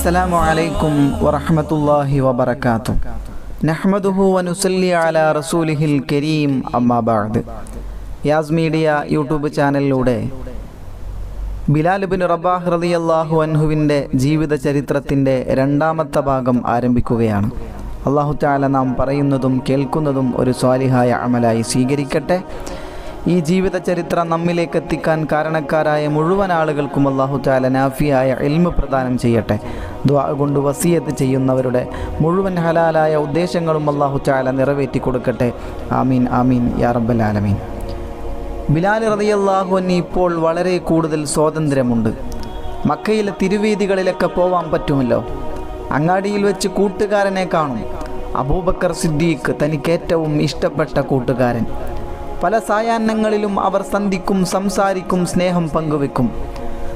السلام عليكم ورحمة الله وبركاته نحمده ونسلي على رسوله الكريم أما بعد യാസ് media YouTube ചാനലിലൂടെ Bilal bin Rabah റളിയല്ലാഹു അൻഹുവിൻ്റെ ജീവിത ചരിത്രത്തിൻ്റെ രണ്ടാമത്തെ ഭാഗം ആരംഭിക്കുകയാണ് അള്ളാഹു താല നാം പറയുന്നതും കേൾക്കുന്നതും ഒരു സ്വാലിഹായ അമലായി സ്വീകരിക്കട്ടെ ഈ ജീവിത ചരിത്രം നമ്മിലേക്ക് എത്തിക്കാൻ കാരണക്കാരായ മുഴുവൻ ആളുകൾക്കും അള്ളാഹു താല നാഫിയായ എൽമ പ്രദാനം ചെയ്യട്ടെ. ദ്വാ കൊണ്ട് വസീയത്ത് ചെയ്യുന്നവരുടെ മുഴുവൻ ഹലാലായ ഉദ്ദേശങ്ങളും അള്ളാഹു ചാല നിറവേറ്റി കൊടുക്കട്ടെ. ആമീൻ ആമീൻ യാ റബ്ബൽ ആലമീൻ. ബിലാൽ റളിയല്ലാഹു അൻഹു ഇപ്പോൾ വളരെ കൂടുതൽ സ്വാതന്ത്ര്യമുണ്ട്. മക്കയിലെ തിരുവീതികളിലൊക്കെ പോവാൻ പറ്റുമല്ലോ? അങ്ങാടിയിൽ വെച്ച് കൂട്ടുകാരനെ കാണും. അബൂബക്കർ സിദ്ദീഖ് തനിക്ക് ഏറ്റവും ഇഷ്ടപ്പെട്ട കൂട്ടുകാരൻ. പല സായാഹ്നങ്ങളിലും അവർ സന്ധിക്കും സംസാരിക്കും സ്നേഹം പങ്കുവെക്കും.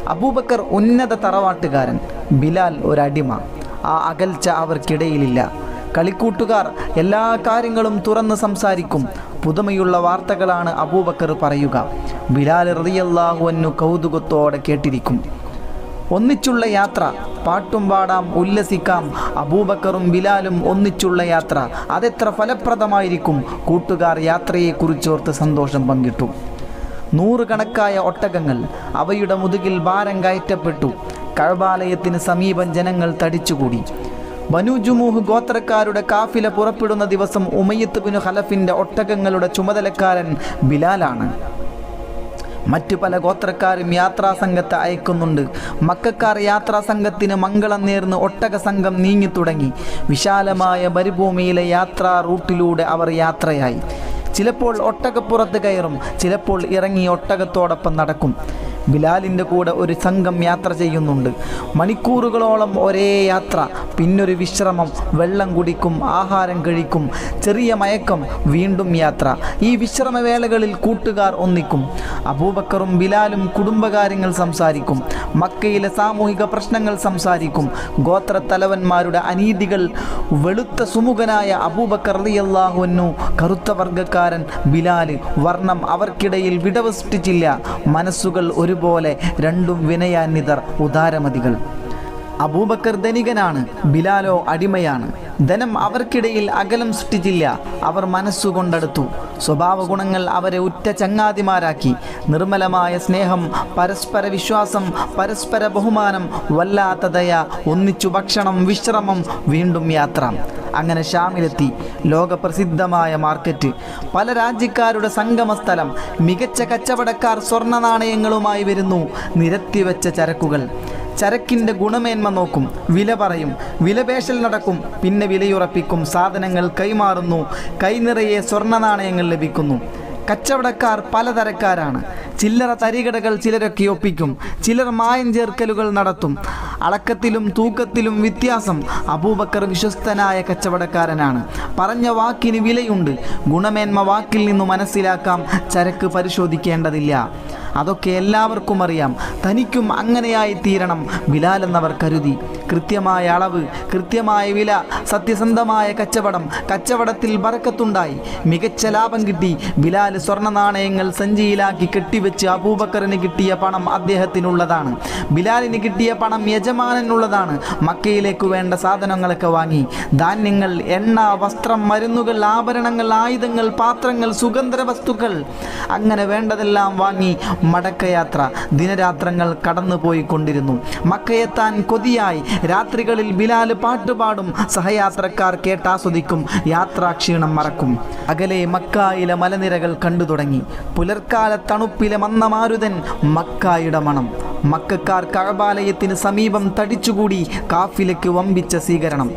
അബൂബക്കർ ഉന്നത തറവാട്ടുകാരൻ ബിലാൽ ഒരടിമ. ആ അകൽച്ച അവർക്കിടയിലില്ല. കളിക്കൂട്ടുകാർ എല്ലാ കാര്യങ്ങളും തുറന്ന് സംസാരിക്കും. പുതുമയുള്ള വാർത്തകളാണ് അബൂബക്കർ പറയുക. ബിലാൽ റളിയല്ലാഹു കൗതുകത്തോടെ കേട്ടിരിക്കും. ഒന്നിച്ചുള്ള യാത്ര. പാട്ടും പാടാം ഉല്ലസിക്കാം. അബൂബക്കറും ബിലാലും ഒന്നിച്ചുള്ള യാത്ര. അതെത്ര ഫലപ്രദമായിരിക്കും? കൂട്ടുകാർ യാത്രയെക്കുറിച്ചോർത്ത് സന്തോഷം പങ്കിട്ടു. നൂറുകണക്കായ ഒട്ടകങ്ങൾ അവയുടെ മുതുകിൽ ഭാരം കയറ്റപ്പെട്ടു. കഴബാലയത്തിന് സമീപം ജനങ്ങൾ തടിച്ചുകൂടി. ബനുജുമൂഹ് ഗോത്രക്കാരുടെ കാഫില പുറപ്പെടുന്ന ദിവസം ഉമയ്യത്ത് ബിനു ഹലഫിന്റെ ഒട്ടകങ്ങളുടെ ചുമതലക്കാരൻ ബിലാലാണ്. മറ്റു പല ഗോത്രക്കാരും യാത്രാ സംഘത്തെ അയക്കുന്നുണ്ട്. മക്കാർ യാത്രാ സംഘത്തിന് മംഗളം നേർന്ന് ഒട്ടക സംഘം നീങ്ങി തുടങ്ങി. വിശാലമായ മരുഭൂമിയിലെ യാത്രാ റൂട്ടിലൂടെ അവർ യാത്രയായി. ചിലപ്പോൾ ഒട്ടകപ്പുറത്ത് കയറും ചിലപ്പോൾ ഇറങ്ങി ഒട്ടകത്തോടൊപ്പം നടക്കും. ബിലാലിന്റെ കൂടെ ഒരു സംഘം യാത്ര ചെയ്യുന്നുണ്ട്. മണിക്കൂറുകളോളം ഒരേ യാത്ര. പിന്നൊരു വിശ്രമം. വെള്ളം കുടിക്കും ആഹാരം കഴിക്കും. ചെറിയ മയക്കം വീണ്ടും യാത്ര. ഈ വിശ്രമവേളകളിൽ കൂട്ടുകാർ ഒന്നിക്കും. അബൂബക്കറും ബിലാലും കുടുംബകാര്യങ്ങൾ സംസാരിക്കും. മക്കയിലെ സാമൂഹിക പ്രശ്നങ്ങൾ സംസാരിക്കും. ഗോത്ര തലവന്മാരുടെ അനീതികൾ വെളുത്ത സുമുഖനായ അബൂബക്കർ അലിയല്ലാഹുവന്നു കറുത്ത വർഗക്കാരൻ ബിലാൽ. വർണം അവർക്കിടയിൽ വിടവ് സൃഷ്ടിച്ചില്ല. മനസ്സുകൾ ഒരുപോലെ രണ്ടും വിനയാന്വിതർ ഉദാരമതികൾ. അബൂബക്കർ ധനികനാണ് ബിലാലോ അടിമയാണ്. ധനം അവർക്കിടയിൽ അകലം സൃഷ്ടിച്ചില്ല അവർ മനസ്സുകൊണ്ടെടുത്തു സ്വഭാവ ഗുണങ്ങൾ അവരെ ഉറ്റ ചങ്ങാതിമാരാക്കി. നിർമ്മലമായ സ്നേഹം പരസ്പര വിശ്വാസം പരസ്പര ബഹുമാനം വല്ലാത്ത ദയ ഒന്നിച്ചു ഭക്ഷണം വിശ്രമം വീണ്ടും യാത്ര. അങ്ങനെ ഷാമിലെത്തി ലോകപ്രസിദ്ധമായ മാർക്കറ്റ്. പല രാജ്യക്കാരുടെ സംഗമ സ്ഥലം മികച്ച കച്ചവടക്കാർ സ്വർണ നാണയങ്ങളുമായി വരുന്നു. നിരത്തിവെച്ച ചരക്കുകൾ. ചരക്കിന്റെ ഗുണമേന്മ നോക്കും. വില പറയും. വിലപേശൽ നടക്കും. പിന്നെ വിലയുറപ്പിക്കും. സാധനങ്ങൾ കൈമാറുന്നു. കൈനിറയെ സ്വർണ നാണയങ്ങൾ ലഭിക്കുന്നു. കച്ചവടക്കാർ പലതരക്കാരാണ്. ചില്ലറ തരികടകൾ ചിലരൊക്കെ ഒപ്പിക്കും. ചിലർ മായം ചേർക്കലുകൾ നടത്തും. അളക്കത്തിലും തൂക്കത്തിലും വ്യത്യാസം അബൂബക്കർ വിശ്വസ്തനായ കച്ചവടക്കാരനാണ്. പറഞ്ഞ വാക്കിന് വിലയുണ്ട്. ഗുണമേന്മ വാക്കിൽ നിന്ന് മനസ്സിലാക്കാം. ചരക്ക് പരിശോധിക്കേണ്ടതില്ല. അതൊക്കെ എല്ലാവർക്കും അറിയാം. തനിക്കും അങ്ങനെയായി തീരണം ബിലാൽ എന്നവർ കരുതി. കൃത്യമായ അളവ് കൃത്യമായ വില സത്യസന്ധമായ കച്ചവടം കച്ചവടത്തിൽ ബറക്കത്തുണ്ടായി. മികച്ച ലാഭം കിട്ടി. ബിലാൽ സ്വർണ നാണയങ്ങൾ സഞ്ചിയിലാക്കി കെട്ടിവെച്ച് അബൂബക്കറിന് കിട്ടിയ പണം അദ്ദേഹത്തിനുള്ളതാണ്. ബിലാലിന് കിട്ടിയ പണം യജമാനനുള്ളതാണ്. മക്കയിലേക്ക് വേണ്ട സാധനങ്ങളൊക്കെ വാങ്ങി. ധാന്യങ്ങൾ എണ്ണ വസ്ത്രം മരുന്നുകൾ ആഭരണങ്ങൾ ആയുധങ്ങൾ പാത്രങ്ങൾ സുഗന്ധ വസ്തുക്കൾ അങ്ങനെ വേണ്ടതെല്ലാം വാങ്ങി. മടക്കയാത്ര ദിനരാത്രങ്ങൾ കടന്നുപോയി കൊണ്ടിരുന്നു മക്കയെത്താൻ കൊതിയായി. രാത്രികളിൽ ബിലാൽ പാട്ടുപാടും സഹയാത്രക്കാർ കേട്ടാസ്വദിക്കും. യാത്രാക്ഷീണം മറക്കും. അകലെ മക്കായിലെ മലനിരകൾ കണ്ടു തുടങ്ങി. പുലർക്കാല തണുപ്പിലെ മന്നമാരുതൻ മക്കായുടെ മണം. മക്കാർ കഴബാലയത്തിന് സമീപം തടിച്ചുകൂടി കാഫിലയ്ക്ക് വമ്പിച്ച സ്വീകരണം.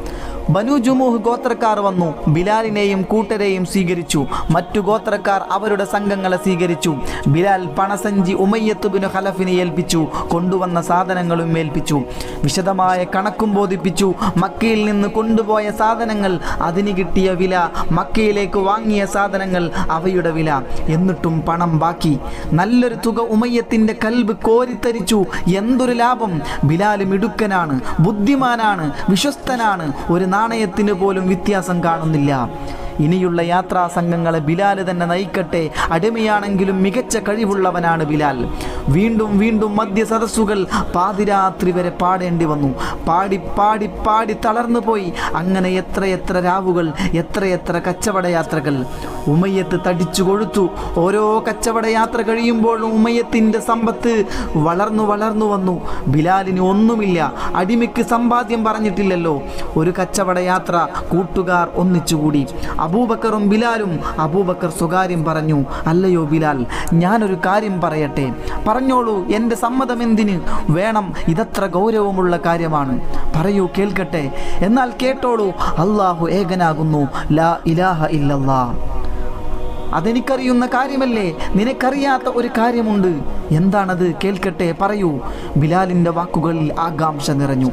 ബനു ജുമുഹ് ഗോത്രക്കാർ വന്നു. ബിലാലിനെയും കൂട്ടരെയും സ്വീകരിച്ചു. മറ്റു ഗോത്രക്കാർ അവരുടെ സംഘങ്ങളെ സ്വീകരിച്ചു. ബിലാൽ പണസഞ്ചി ഉമയ്യത്തുബിന് ഹലഫിനെ ഏൽപ്പിച്ചു. കൊണ്ടുവന്ന സാധനങ്ങളും ഏൽപ്പിച്ചു. വിശദമായ കണക്കും ബോധിപ്പിച്ചു. മക്കയിൽ നിന്ന് കൊണ്ടുപോയ സാധനങ്ങൾ അതിന് കിട്ടിയ വില മക്കയിലേക്ക് വാങ്ങിയ സാധനങ്ങൾ അവയുടെ വില. എന്നിട്ടും പണം ബാക്കി. നല്ലൊരു തുക ഉമയ്യത്തിന്റെ കൽബ് കോരിത്തരിച്ചു. എന്തൊരു ലാഭം. ബിലാൽ മിടുക്കനാണ്. ബുദ്ധിമാനാണ്. വിശ്വസ്തനാണ്. ഒരു നാണയത്തിന് പോലും വ്യത്യാസം കാണുന്നില്ല. ഇനിയുള്ള യാത്രാ സംഘങ്ങളെ ബിലാൽ തന്നെ നയിക്കട്ടെ. അടിമയാണെങ്കിലും മികച്ച കഴിവുള്ളവനാണ് ബിലാൽ. വീണ്ടും വീണ്ടും മധ്യ സദസ്സുകൾ പാതിരാത്രി വരെ പാടേണ്ടി വന്നു. പാടി പാടി പാടി തളർന്നു പോയി. അങ്ങനെ എത്രയെത്ര രാവുകൾ എത്രയെത്ര കച്ചവട യാത്രകൾ. ഉമയ്യത്ത് തടിച്ചു കൊഴുത്തു. ഓരോ കച്ചവട യാത്ര കഴിയുമ്പോഴും ഉമയ്യത്തിന്റെ സമ്പത്ത് വളർന്നു വളർന്നു വന്നു. ബിലാലിന് ഒന്നുമില്ല. അടിമയ്ക്ക് സമ്പാദ്യം പറഞ്ഞിട്ടില്ലല്ലോ. ഒരു കച്ചവട യാത്ര കൂട്ടുകാർ ഒന്നിച്ചുകൂടി. അബൂബക്കറും ബിലാലും അബൂബക്കർ സ്വകാര്യം പറഞ്ഞു അല്ലയോ ബിലാൽ ഞാനൊരു കാര്യം പറയട്ടെ. പറഞ്ഞോളൂ എന്റെ സമ്മതം എന്തിന്? വേണം ഇതത്ര ഗൗരവമുള്ള കാര്യമാണ്. പറയൂ കേൾക്കട്ടെ. എന്നാൽ കേട്ടോളൂ അള്ളാഹു ഏകനാകുന്നു. ലാ ഇലാഹ ഇല്ലല്ലാ. അതെനിക്കറിയുന്ന കാര്യമല്ലേ? നിനക്കറിയാത്ത ഒരു കാര്യമുണ്ട്. എന്താണത്? കേൾക്കട്ടെ പറയൂ. ബിലാലിന്റെ വാക്കുകളിൽ ആകാംക്ഷ നിറഞ്ഞു.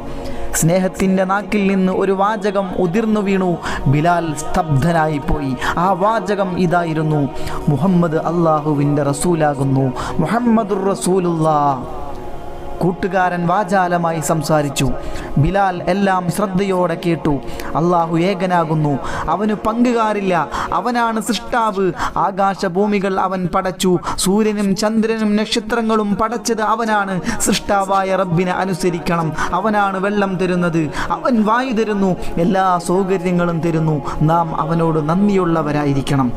സ്നേഹത്തിന്റെ നാക്കിൽ നിന്ന് ഒരു വാചകം ഉതിർന്നു വീണു. ബിലാൽ സ്തബ്ധനായി പോയി. ആ വാചകം ഇതായിരുന്നു. മുഹമ്മദ് അള്ളാഹുവിന്റെ റസൂലാകുന്നു. മുഹമ്മദുർ റസൂലുള്ളാ. കൂട്ടുകാരൻ വാചാലമായി സംസാരിച്ചു. ബിലാൽ എല്ലാം ശ്രദ്ധയോടെ കേട്ടു. അള്ളാഹു ഏകനാകുന്നു. അവന് പങ്കുകാരില്ല. അവനാണ് സൃഷ്ടാവ്. ആകാശഭൂമികൾ അവൻ പടച്ചു. സൂര്യനും ചന്ദ്രനും നക്ഷത്രങ്ങളും പടച്ചത് അവനാണ്. സൃഷ്ടാവായ റബ്ബിനെ അനുസരിക്കണം. അവനാണ് വെള്ളം തരുന്നത്. അവൻ വായു തരുന്നു. എല്ലാ സൗകര്യങ്ങളും തരുന്നു. നാം അവനോട് നന്ദിയുള്ളവരായിരിക്കണം.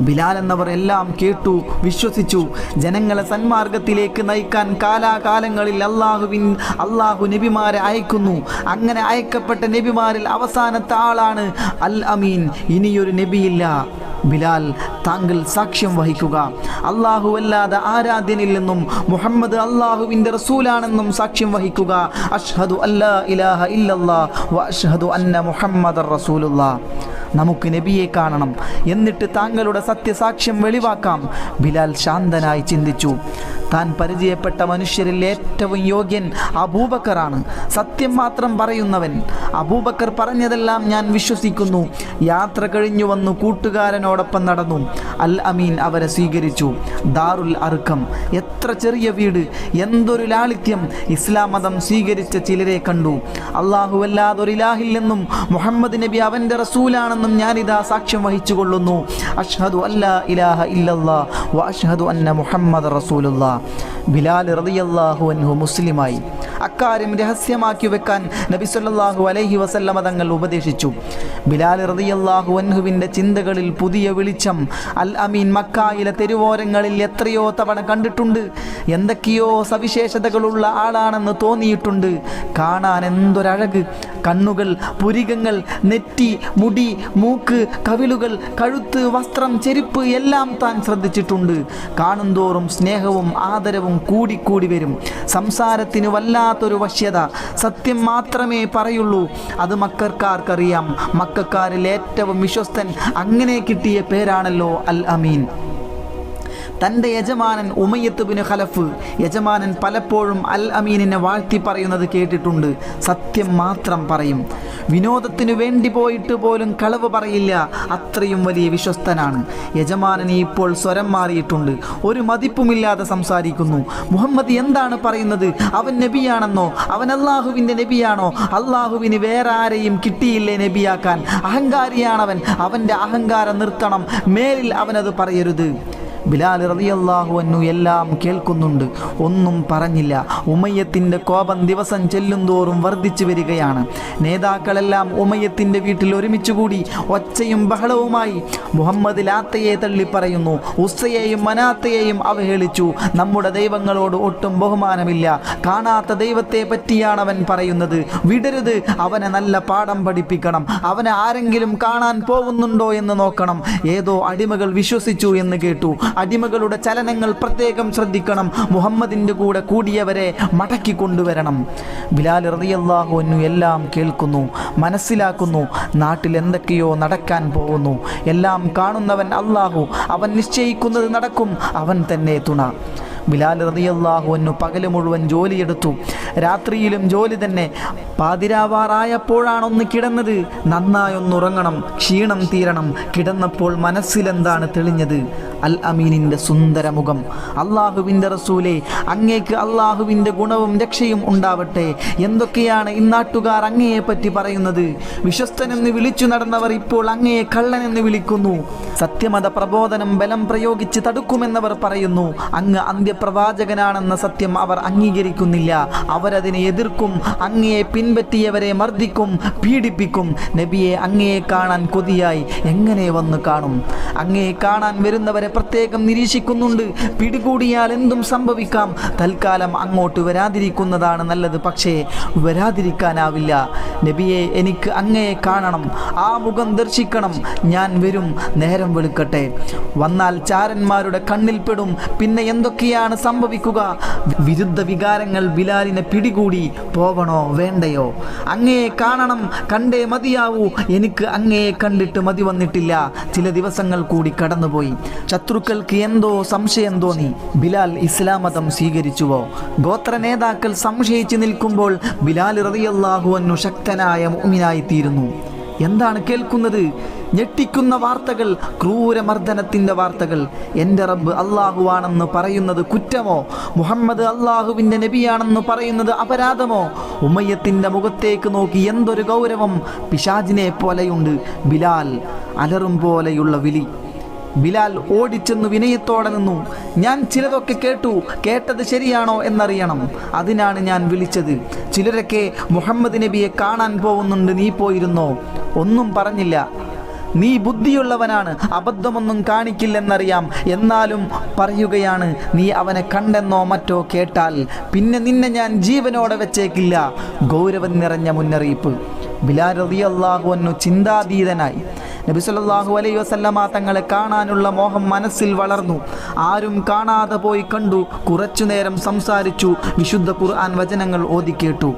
ബിലാൽ എന്നവർ എല്ലാം കേട്ടു വിശ്വസിച്ചു. ജനങ്ങളെ സന്മാർഗത്തിലേക്ക് നയിക്കാൻ കാലാകാലങ്ങളിൽ അള്ളാഹുവിൻ അള്ളാഹു നബിമാരെ അയക്കുന്നു. അങ്ങനെ അയക്കപ്പെട്ട നബിമാരിൽ അവസാനത്തെ ആളാണ് അൽ അമീൻ. ഇനിയൊരു നബിയില്ല. ബിലാൽ താങ്കൾ സാക്ഷ്യം വഹിക്കുക. അള്ളാഹു അല്ലാതെ ആരാധ്യനില്ലെന്നും മുഹമ്മദ് അള്ളാഹുവിന്റെ റസൂലാണെന്നും സാക്ഷ്യം വഹിക്കുക. അഷ്ഹദു അല്ലാ ഇലാഹ ഇല്ലല്ലാ വ അഷ്ഹദു അന്ന മുഹമ്മദ് റസൂലുള്ളാ. നമുക്ക് നബിയെ കാണണം. എന്നിട്ട് താങ്കളുടെ സത്യസാക്ഷ്യം വെളിവാക്കാം. ബിലാൽ ശാന്തനായി ചിന്തിച്ചു. താൻ പരിചയപ്പെട്ട മനുഷ്യരിൽ ഏറ്റവും യോഗ്യൻ അബൂബക്കറാണ്. സത്യം മാത്രം പറയുന്നവൻ. അബൂബക്കർ പറഞ്ഞതെല്ലാം ഞാൻ വിശ്വസിക്കുന്നു. യാത്ര കഴിഞ്ഞു വന്നു കൂട്ടുകാരനോടൊപ്പം നടന്നു. അൽ അമീൻ അവരെ സ്വീകരിച്ചു. ദാറുൽ അർക്കം എത്ര ചെറിയ വീട്. എന്തൊരു ലാളിത്യം. ഇസ്ലാം മതം സ്വീകരിച്ച ചിലരെ കണ്ടു. അള്ളാഹു അള്ളാഹുവല്ലാതൊരിലാഹില്ലെന്നും മുഹമ്മദ് നബി അവന്റെ റസൂലാണെന്നും ഞാനിതാ സാക്ഷ്യം വഹിച്ചു കൊള്ളുന്നു അഷ്ഹദു അല്ലാ ഇലാഹ ഇല്ലല്ലാ വ അഷ്ഹദു അന്ന മുഹമ്മദ് റസൂലുള്ളാ. ബിലാൽ റളിയല്ലാഹു അൻഹു മുസ്ലിമായി. അക്കാര്യം രഹസ്യമാക്കി വെക്കാൻ നബി സല്ലല്ലാഹു അലൈഹി വസല്ലമ തങ്ങൾ ഉപദേശിച്ചു. ബിലാൽ റളിയല്ലാഹു അൻഹുവിന്റെ ചിന്തകളിൽ പുതിയ വെളിച്ചം അൽ അമീൻ മക്കായിലെ തെരുവോരങ്ങളിൽ എത്രയോ തവണ കണ്ടിട്ടുണ്ട്. എന്തൊക്കെയോ സവിശേഷതകളുള്ള ആളാണെന്ന് തോന്നിയിട്ടുണ്ട്. കാണാൻ എന്തൊരഴക്. കണ്ണുകൾ പുരികങ്ങൾ നെറ്റി മുടി മൂക്ക് കവിളുകൾ കഴുത്ത് വസ്ത്രം ചെരുപ്പ് എല്ലാം താൻ ശ്രദ്ധിച്ചിട്ടുണ്ട്. കാണുന്തോറും സ്നേഹവും ആദരവും കൂടിക്കൂടി വരും. സംസാരത്തിന് വല്ലാത്തൊരു വശ്യത. സത്യം മാത്രമേ പറയുള്ളൂ. അത് മക്കൾക്കാർക്കറിയാം. മക്കാരിൽ ഏറ്റവും വിശ്വസ്തൻ അങ്ങനെ കിട്ടിയ പേരാണല്ലോ അൽ അമീൻ. തന്റെ യജമാനൻ ഉമയ്യത്ത് ബിന് ഖലഫ് യജമാനൻ പലപ്പോഴും അൽ അമീനിനെ വാഴ്ത്തി പറയുന്നത് കേട്ടിട്ടുണ്ട്. സത്യം മാത്രം പറയും. വിനോദത്തിനു വേണ്ടി പോയിട്ട് പോലും കളവ് പറയില്ല. അത്രയും വലിയ വിശ്വസ്തനാണ്. യജമാനൻ ഇപ്പോൾ സ്വരം മാറിയിട്ടുണ്ട്. ഒരു മതിപ്പുമില്ലാതെ സംസാരിക്കുന്നു. മുഹമ്മദ് എന്താണ് പറയുന്നത്? അവൻ നബിയാണെന്നോ? അവൻ അള്ളാഹുവിന്റെ നബിയാണോ? അള്ളാഹുവിന് വേറെ ആരെയും കിട്ടിയില്ലേ നബിയാക്കാൻ? അഹങ്കാരിയാണവൻ. അവന്റെ അഹങ്കാരം നിർത്തണം. മേലിൽ അവനത് പറയരുത്. ബിലാൽ റളിയല്ലാഹു അൻഹു എല്ലാം കേൾക്കുന്നുണ്ട്. ഒന്നും പറഞ്ഞില്ല. ഉമയ്യത്തിന്റെ കോപം ദിവസം ചെല്ലുന്തോറും വർദ്ധിച്ചു വരികയാണ്. നേതാക്കളെല്ലാം ഉമയ്യത്തിന്റെ വീട്ടിൽ ഒരുമിച്ച് കൂടി ഒച്ചയും ബഹളവുമായി മുഹമ്മദ് ലാത്തയെ തള്ളി പറയുന്നു. ഉസ്സയെയും മനാത്തയെയും അവഹേളിച്ചു. നമ്മുടെ ദൈവങ്ങളോട് ഒട്ടും ബഹുമാനമില്ല. കാണാത്ത ദൈവത്തെ പറ്റിയാണ് അവൻ പറയുന്നത്. വിടരുത്. അവനെ നല്ല പാഠം പഠിപ്പിക്കണം. അവനെ ആരെങ്കിലും കാണാൻ പോകുന്നുണ്ടോ എന്ന് നോക്കണം. ഏതോ അടിമകൾ വിശ്വസിച്ചു എന്ന് കേട്ടു. അടിമകളുടെ ചലനങ്ങൾ പ്രത്യേകം ശ്രദ്ധിക്കണം. മുഹമ്മദിന്റെ കൂടെ കൂടിയവരെ മടക്കി കൊണ്ടുവരണം. ബിലാൽ റളിയല്ലാഹു അൻഹു എല്ലാം കേൾക്കുന്നു മനസ്സിലാക്കുന്നു നാട്ടിൽ എന്തൊക്കെയോ നടക്കാൻ പോകുന്നു. എല്ലാം കാണുന്നവൻ അള്ളാഹു അവൻ നിശ്ചയിക്കുന്നത് നടക്കും അവൻ തന്നെ തുണ. ബിലാൽ റളിയല്ലാഹു അൻഹു പകൽ മുഴുവൻ ജോലിയെടുത്തു. രാത്രിയിലും ജോലി തന്നെ. പാതിരാവാറായപ്പോഴാണൊന്ന് കിടന്നത്. നന്നായൊന്നുറങ്ങണം ക്ഷീണം തീരണം. കിടന്നപ്പോൾ മനസ്സിലെന്താണ് തെളിഞ്ഞത്? അൽ അമീനിന്റെ സുന്ദരമുഖം അള്ളാഹുവിന്റെ റസൂലെ അങ്ങേക്ക് അള്ളാഹുവിന്റെ ഗുണവും രക്ഷയും ഉണ്ടാവട്ടെ. എന്തൊക്കെയാണ് ഇന്നാട്ടുകാർ അങ്ങയെ പറ്റി പറയുന്നത്? വിശ്വസ്തനെന്ന് വിളിച്ചു നടന്നവർ ഇപ്പോൾ അങ്ങയെ കള്ളനെന്ന് വിളിക്കുന്നു. സത്യമത പ്രബോധനം ബലം പ്രയോഗിച്ച് തടുക്കുമെന്നവർ പറയുന്നു. അങ്ങ് അന്ത്യ പ്രവാചകനാണെന്ന സത്യം അവർ അംഗീകരിക്കുന്നില്ല. അവരതിനെ എതിർക്കും അങ്ങയെ പിൻപറ്റിയവരെ മർദ്ദിക്കും പീഡിപ്പിക്കും. നബിയെ അങ്ങയെ കാണാൻ കൊതിയായി. എങ്ങനെ വന്ന് കാണും? അങ്ങയെ കാണാൻ വരുന്നവരെ പ്രത്യേകം നിരീക്ഷിക്കുന്നുണ്ട്. പിടികൂടിയാൽ എന്തും സംഭവിക്കാം. തൽക്കാലം അങ്ങോട്ട് വരാതിരിക്കുന്നതാണ് നല്ലത്. പക്ഷേ വരാതിരിക്കാനാവില്ല. നബിയെ എനിക്ക് അങ്ങയെ കാണണം. ആ മുഖം ദർശിക്കണം. ഞാൻ വരും. നേരം വെളുക്കട്ടെ. വന്നാൽ ചാരന്മാരുടെ കണ്ണിൽപ്പെടും പിന്നെ എന്തൊക്കെയാണ് സംഭവിക്കുക? വിരുദ്ധ വികാരങ്ങൾ ബിലാലിനെ പിടികൂടി പോവണോ വേണ്ടയോ? അങ്ങയെ കാണണം കണ്ടേ മതിയാവൂ. എനിക്ക് അങ്ങയെ കണ്ടിട്ട് മതി വന്നിട്ടില്ല. ചില ദിവസങ്ങൾ കൂടി കടന്നുപോയി. ശത്രുക്കൾക്ക് എന്തോ സംശയം തോന്നി. ബിലാൽ ഇസ്ലാം മതം സ്വീകരിച്ചുവോ? ഗോത്ര നേതാക്കൾ സംശയിച്ചു നിൽക്കുമ്പോൾ ബിലാൽ റളിയല്ലാഹു അൻഹു ശക്തനായ മുഅ്മിനായി തീരുന്നു എന്താണ് കേൾക്കുന്നത്? ഞെട്ടിക്കുന്ന വാർത്തകൾ ക്രൂരമർദ്ദനത്തിന്റെ വാർത്തകൾ. എന്റെ റബ്ബ് അള്ളാഹുവാണെന്ന് പറയുന്നത് കുറ്റമോ? മുഹമ്മദ് അള്ളാഹുവിന്റെ നബിയാണെന്ന് പറയുന്നത് അപരാധമോ? ഉമ്മയ്യത്തിന്റെ മുഖത്തേക്ക് നോക്കി എന്തൊരു ഗൗരവം. പിശാജിനെ പോലെയുണ്ട്. ബിലാൽ അലറും പോലെയുള്ള വിളി. ബിലാൽ ഓടിച്ചെന്ന് വിനയത്തോടെ നിന്നു. ഞാൻ ചിലതൊക്കെ കേട്ടു. കേട്ടത് ശരിയാണോ എന്നറിയണം. അതിനാണ് ഞാൻ വിളിച്ചത്. ചിലരൊക്കെ മുഹമ്മദ് നബിയെ കാണാൻ പോകുന്നുണ്ട്. നീ പോയിരുന്നോ? ഒന്നും പറഞ്ഞില്ല. നീ ബുദ്ധിയുള്ളവനാണ്. അബദ്ധമൊന്നും കാണിക്കില്ലെന്നറിയാം. എന്നാലും പറയുകയാണ്. നീ അവനെ കണ്ടെന്നോ മറ്റോ കേട്ടാൽ. പിന്നെ നിന്നെ ഞാൻ ജീവനോടെ വെച്ചേക്കില്ല. ഗൗരവം നിറഞ്ഞ മുന്നറിയിപ്പ്. ബിലാൽ റളിയല്ലാഹു അൻഹു ചിന്താതീതനായി. നബി സല്ലല്ലാഹു അലൈഹി വസല്ലമ തങ്ങളെ കാണാനുള്ള മോഹം മനസ്സിൽ വളർന്നു. ആരും കാണാതെ പോയി കണ്ടു. കുറച്ചു നേരം സംസാരിച്ചു. വിശുദ്ധ ഖുർആൻ വചനങ്ങൾ ഓതി കേട്ടു.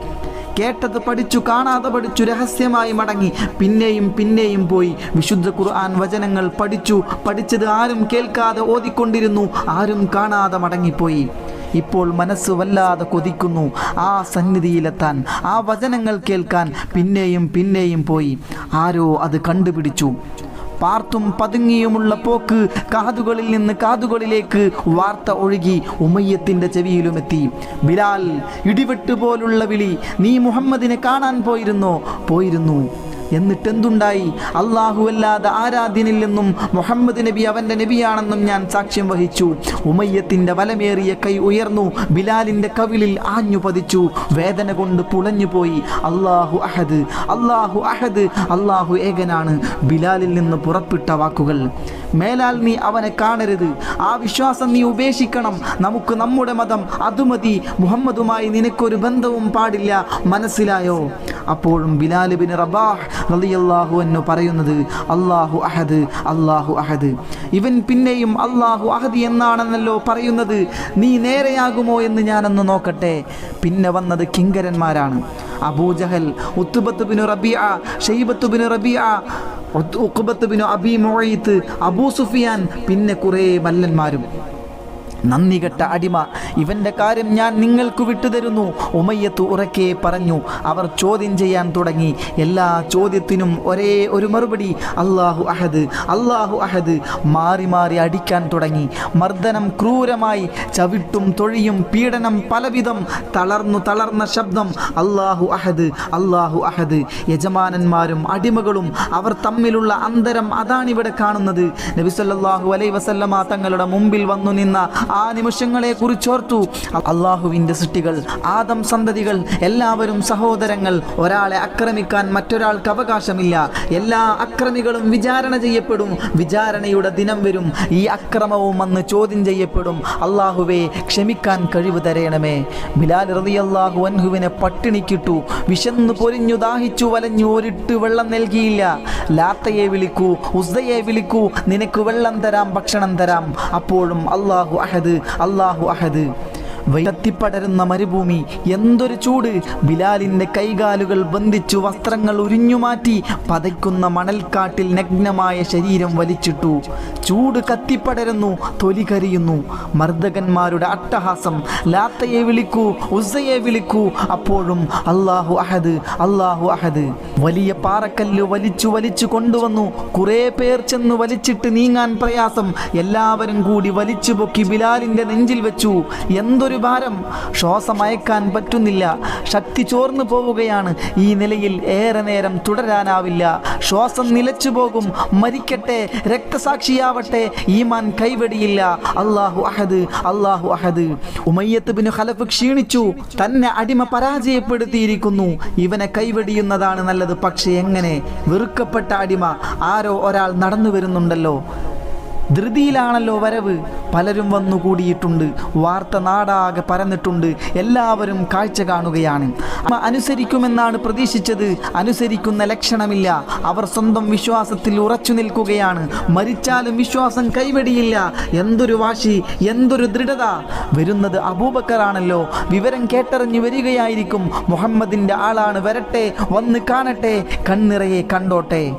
കേട്ടത് പഠിച്ചു കാണാതെ പഠിച്ചു രഹസ്യമായി മടങ്ങി. പിന്നെയും പിന്നെയും പോയി. വിശുദ്ധ ഖുർആൻ വചനങ്ങൾ പഠിച്ചു. പഠിച്ചത് ആരും കേൾക്കാതെ ഓതിക്കൊണ്ടിരുന്നു. ആരും കാണാതെ മടങ്ങിപ്പോയി. ഇപ്പോൾ മനസ്സ് വല്ലാതെ കൊതിക്കുന്നു. ആ സന്നിധിയിലെത്താൻ ആ വചനങ്ങൾ കേൾക്കാൻ പിന്നെയും പിന്നെയും പോയി. ആരോ അത് കണ്ടുപിടിച്ചു. പാർത്തും പതുങ്ങിയുമുള്ള പോക്ക് കാതുകളിൽ നിന്ന് കാതുകളിലേക്ക് വാർത്ത ഒഴുകി ഉമയ്യത്തിന്റെ ചെവിയിലുമെത്തി ബിലാൽ ഇടിവെട്ട് പോലുള്ള വിളി നീ മുഹമ്മദിനെ കാണാൻ പോയിരുന്നോ? പോയിരുന്നു. എന്നിട്ടെന്തുണ്ടായി? അള്ളാഹു അല്ലാതെ ആരാധ്യനില്ലെന്നും മുഹമ്മദ് നബി അവന്റെ നബിയാണെന്നും ഞാൻ സാക്ഷ്യം വഹിച്ചു. ഉമയ്യത്തിന്റെ വലമേറിയ കൈ ഉയർന്നു. ബിലാലിന്റെ കവിളിൽ ആഞ്ഞു പതിച്ചു. വേദന കൊണ്ട് പുളഞ്ഞുപോയി അള്ളാഹു അഹദ് അള്ളാഹു അഹദ് അള്ളാഹു ഏകനാണ്. ബിലാലിൽ നിന്ന് പുറപ്പെട്ട വാക്കുകൾ. മേലാൽ നീ അവനെ കാണരുത്. ആ വിശ്വാസം നീ ഉപേക്ഷിക്കണം. നമുക്ക് നമ്മുടെ മതം അതുമതി. മുഹമ്മദുമായി നിനക്കൊരു ബന്ധവും പാടില്ല. മനസ്സിലായോ? അപ്പോഴും ബിലാൽ ബിൻ റബാഹ് റളിയല്ലാഹു അൻഹു പറയുന്നത് അള്ളാഹു അഹദ് അള്ളാഹു അഹദ്. ഇവൻ പിന്നെയും അള്ളാഹു അഹദ് എന്നാണെന്നല്ലോ പറയുന്നത്. നീ നേരെയാകുമോ എന്ന് ഞാനൊന്ന് നോക്കട്ടെ. പിന്നെ വന്നത് കിങ്കരന്മാരാണ്. അബൂജഹൽ ഉത്തുബത്ത് ബിനു റബിയ ഷെയ്ബത്ത് ബിനു റബിയ ഉഖബത്ത് ബിനു അബി മൊഴീത്ത് അബൂ സുഫിയാൻ പിന്നെ കുറേ മല്ലന്മാരും നന്ദി കെട്ട അടിമ ഇവന്റെ കാര്യം ഞാൻ നിങ്ങൾക്ക് വിട്ടുതരുന്നു. ഉമയ്യത്ത് ഉറക്കെ പറഞ്ഞു അവർ ചോദ്യം ചെയ്യാൻ തുടങ്ങി. എല്ലാ ചോദ്യത്തിനും ഒരേ ഒരു മറുപടി അള്ളാഹു അഹദ് അള്ളാഹു അഹദ് മാറി മാറി അടിക്കാൻ തുടങ്ങി. മർദ്ദനം ക്രൂരമായി ചവിട്ടും തൊഴിയും പീഡനം പലവിധം തളർന്നു തളർന്ന ശബ്ദം അള്ളാഹു അഹദ് അള്ളാഹു അഹദ്. യജമാനന്മാരും അടിമകളും അവർ തമ്മിലുള്ള അന്തരം അതാണിവിടെ കാണുന്നത്. നബിസല്ലാഹു അലൈ വസല്ലമ തങ്ങളുടെ മുമ്പിൽ വന്നു നിന്ന ആ നിമിഷങ്ങളെ കുറിച്ചോർത്തു അള്ളാഹുവിന്റെ സൃഷ്ടികൾ ആദം സന്തതികൾ എല്ലാവരും സഹോദരങ്ങൾ. ഒരാളെ ആക്രമിക്കാൻ മറ്റൊരാൾക്ക് അവകാശമില്ല. എല്ലാ അക്രമികളും വിചാരണ ചെയ്യപ്പെടും. വിചാരണയുടെ ദിനം വരും. ഈ അക്രമവും അന്ന് ചോദ്യം ചെയ്യപ്പെടും. അള്ളാഹുവെ ക്ഷമിക്കാൻ കഴിവ് തരയണമേ ബിലാൽ റളിയല്ലാഹു അൻഹുവിനെ പട്ടിണിക്കിട്ടു. വിശന്നു പൊരിഞ്ഞു ദാഹിച്ചു വലഞ്ഞു ഒരിട്ട് വെള്ളം നൽകിയില്ല. ലാത്തയെ വിളിക്കൂ ഉസ്ദയെ വിളിക്കൂ. നിനക്ക് വെള്ളം തരാം ഭക്ഷണം തരാം. അപ്പോഴും അള്ളാഹു അഹദ് അള്ളാഹു അഹദ് കത്തിപ്പടരുന്ന മരുഭൂമി എന്തൊരു ചൂട്. ബിലാലിന്റെ കൈകാലുകൾ ബന്ധിച്ചു വസ്ത്രങ്ങൾ ഉരിഞ്ഞുമാറ്റി പതയ്ക്കുന്ന മണൽക്കാട്ടിൽ നഗ്നമായ ശരീരം വലിച്ചിട്ടു. ചൂട് കത്തിപ്പടരുന്നു തൊലി കരിയുന്നു. മർദ്ദകന്മാരുടെ അട്ടഹാസം ലാത്തയെ വിളിക്കൂ ഉസയെ വിളിക്കൂ അപ്പോഴും അള്ളാഹു അഹദ് അള്ളാഹു അഹദ്. വലിയ പാറക്കല്ല് വലിച്ചു വലിച്ചു കൊണ്ടുവന്നു കുറേ പേർ ചെന്ന് വലിച്ചിട്ട് നീങ്ങാൻ പ്രയാസം. എല്ലാവരും കൂടി വലിച്ചു പൊക്കി ബിലാലിന്റെ നെഞ്ചിൽ വെച്ചു. എന്തൊരു എന്തൊരു ഭാരം. ശ്വാസം അയക്കാൻ പറ്റുന്നില്ല. ശക്തി ചോർന്നു പോവുകയാണ്. ഈ നിലയിൽ ഏറെ നേരം തുടരാനാവില്ല. ശ്വാസം നിലച്ചു പോകും. മരിക്കട്ടെ. രക്തസാക്ഷിയാവട്ടെ. ഈമാൻ കൈവെടിയില്ല. അള്ളാഹു അഹദ്. അള്ളാഹു അഹദ്. ഉമയ്യത്ത് ബിൻ ഖലഫ് ക്ഷീണിച്ചു. തന്നെ അടിമ പരാജയപ്പെടുത്തിയിരിക്കുന്നു. ഇവനെ കൈവെടിയുന്നതാണ് നല്ലത്. പക്ഷേ എങ്ങനെ? വെറുക്കപ്പെട്ട അടിമ. ആരോ ഒരാൾ നടന്നു വരുന്നുണ്ടല്ലോ. ധൃതിയിലാണല്ലോ വരവ്. പലരും വന്നു കൂടിയിട്ടുണ്ട്. വാർത്ത നാടാകെ പരന്നിട്ടുണ്ട്. എല്ലാവരും കാഴ്ച കാണുകയാണ്. അനുസരിക്കുമെന്നാണ് പ്രതീക്ഷിച്ചത്. അനുസരിക്കുന്ന ലക്ഷണമില്ല. അവർ സ്വന്തം വിശ്വാസത്തിൽ ഉറച്ചു നിൽക്കുകയാണ്. മരിച്ചാലും വിശ്വാസം കൈവെടിയില്ല. എന്തൊരു വാശി എന്തൊരു ദൃഢത. വരുന്നത് അബൂബക്കറാണല്ലോ. വിവരം കേട്ടറിഞ്ഞു വരികയായിരിക്കും. മുഹമ്മദിന്റെ ആളാണ്. വരട്ടെ വന്ന് കാണട്ടെ കണ്ണിറയെ കണ്ടോട്ടെ.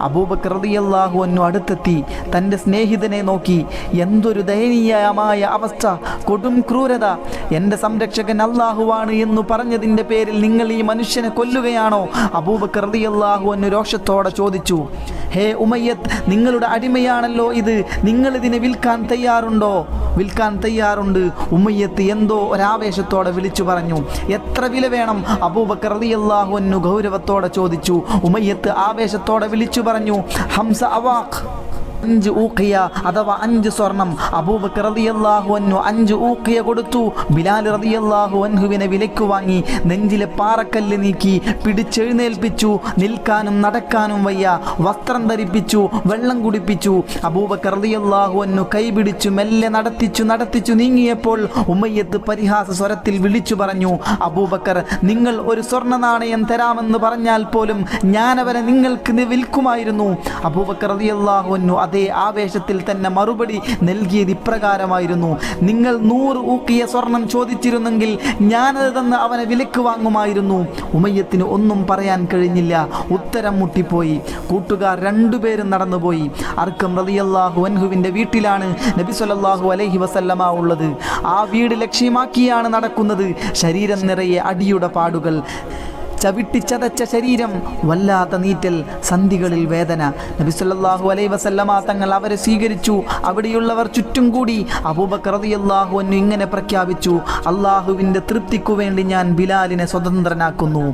അബൂബക്കർ റളിയല്ലാഹു അന്നു അടുത്തെത്തി. തന്റെ സ്നേഹിതനെ നോക്കി. എന്തൊരു ദയനീയമായ അവസ്ഥ. കൊടും ക്രൂരത. എന്റെ സംരക്ഷകൻ അള്ളാഹുവാണ് എന്ന് പറഞ്ഞതിന്റെ പേരിൽ നിങ്ങൾ ഈ മനുഷ്യനെ കൊല്ലുകയാണോ? അബൂബക്കർ അള്ളാഹു എന്ന് രോഷത്തോടെ ചോദിച്ചു ഹേ ഉമയ്യത്ത് നിങ്ങളുടെ അടിമയാണല്ലോ ഇത്. നിങ്ങൾ ഇതിനെ വിൽക്കാൻ തയ്യാറുണ്ടോ? വിൽക്കാൻ തയ്യാറുണ്ട്. ഉമ്മയ്യത്ത് എന്തോ ഒരാവേശത്തോടെ വിളിച്ചു പറഞ്ഞു എത്ര വില വേണം? അബൂബക്കർ അള്ളാഹു എന്നു ഗൗരവത്തോടെ ചോദിച്ചു ഉമയ്യത്ത് ആവേശത്തോടെ വിളിച്ചു പറഞ്ഞു ഹംസ അവാഖ്. അഞ്ച് ഊക്കിയ അഥവാ അഞ്ച് സ്വർണം അബൂബക്കർ റളിയല്ലാഹു അൻഹു അഞ്ച് ഊക്കിയ കൊടുത്തു. ബിലാൽ റളിയല്ലാഹു അൻഹുവിനെ വിലയ്ക്ക് വാങ്ങി നെഞ്ചിലെ പാറക്കല്ല് നീക്കി പിടിച്ചെഴുന്നേൽപ്പിച്ചു. നിൽക്കാനും നടക്കാനും വയ്യ. വസ്ത്രം ധരിപ്പിച്ചു വെള്ളം കുടിപ്പിച്ചു. അബൂബക്കർ റളിയല്ലാഹു അൻഹു കൈപിടിച്ചു മെല്ലെ നടത്തിച്ചു നടത്തിച്ചു നീങ്ങിയപ്പോൾ ഉമ്മയ്യത്ത് പരിഹാസ സ്വരത്തിൽ വിളിച്ചു പറഞ്ഞു അബൂബക്കർ നിങ്ങൾ ഒരു സ്വർണ നാണയം തരാമെന്ന് പറഞ്ഞാൽ പോലും ഞാനവരെ നിങ്ങൾക്ക് വിൽക്കുമായിരുന്നു. അബൂബക്കർ റളിയല്ലാഹു അൻഹു അതേ ആവേശത്തിൽ തന്നെ മറുപടി നൽകിയത് ഇപ്രകാരമായിരുന്നു. നിങ്ങൾ നൂറ് ഊക്കിയ സ്വർണം ചോദിച്ചിരുന്നെങ്കിൽ ഞാനത് തന്ന് അവനെ വിലക്ക് വാങ്ങുമായിരുന്നു. ഉമയ്യത്തിന് ഒന്നും പറയാൻ കഴിഞ്ഞില്ല. ഉത്തരം മുട്ടിപ്പോയി. കൂട്ടുകാർ രണ്ടുപേരും നടന്നുപോയി. അർക്കം റളിയല്ലാഹു അൻഹുവിന്റെ വീട്ടിലാണ് നബി സല്ലല്ലാഹു അലൈഹി വസല്ലമ ഉള്ളത്. ആ വീട് ലക്ഷ്യമാക്കിയാണ് നടക്കുന്നത്. ശരീരം നിറയെ അടിയുടെ പാടുകൾ. ചവിട്ടിച്ചതച്ച ശരീരം വല്ലാത്ത നീറ്റൽ സന്ധികളിൽ വേദന. നബി അലൈ വസല്ലമ തങ്ങൾ അവരെ സ്വീകരിച്ചു. അവിടെയുള്ളവർ ചുറ്റും കൂടി അബൂബക്കർ റളിയല്ലാഹു അൻഹു ഇങ്ങനെ പ്രഖ്യാപിച്ചു അള്ളാഹുവിന്റെ തൃപ്തിക്കു വേണ്ടി ഞാൻ ബിലാലിനെ സ്വതന്ത്രനാക്കുന്നു.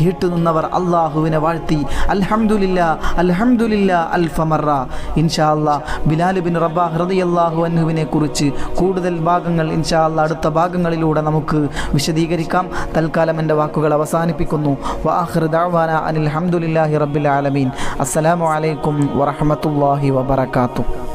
കേട്ടുനിന്നവർ അള്ളാഹുവിനെ വാഴ്ത്തി. അൽഹംദുലില്ല അൽഹംദുലില്ല അൽഫമറ ഇൻഷാ അല്ലാ ബിലാൽ ബിൻ റബ്ബാഹ് റളിയല്ലാഹു അൻഹുവിനെ കുറിച്ച് കൂടുതൽ ഭാഗങ്ങൾ ഇൻഷാ അല്ലാ അടുത്ത ഭാഗങ്ങളിലൂടെ നമുക്ക് വിശദീകരിക്കാം. തൽക്കാലം എന്റെ വാക്കുകൾ അവസാനിപ്പിക്കുന്നു. വാഹിർ ദഅവാന അനിൽ ഹംദുലില്ലാഹി റബ്ബിൽ ആലമീൻ. അസ്സലാമു അലൈക്കും വറഹ്മത്തുള്ളാഹി വബറകാതുഹു.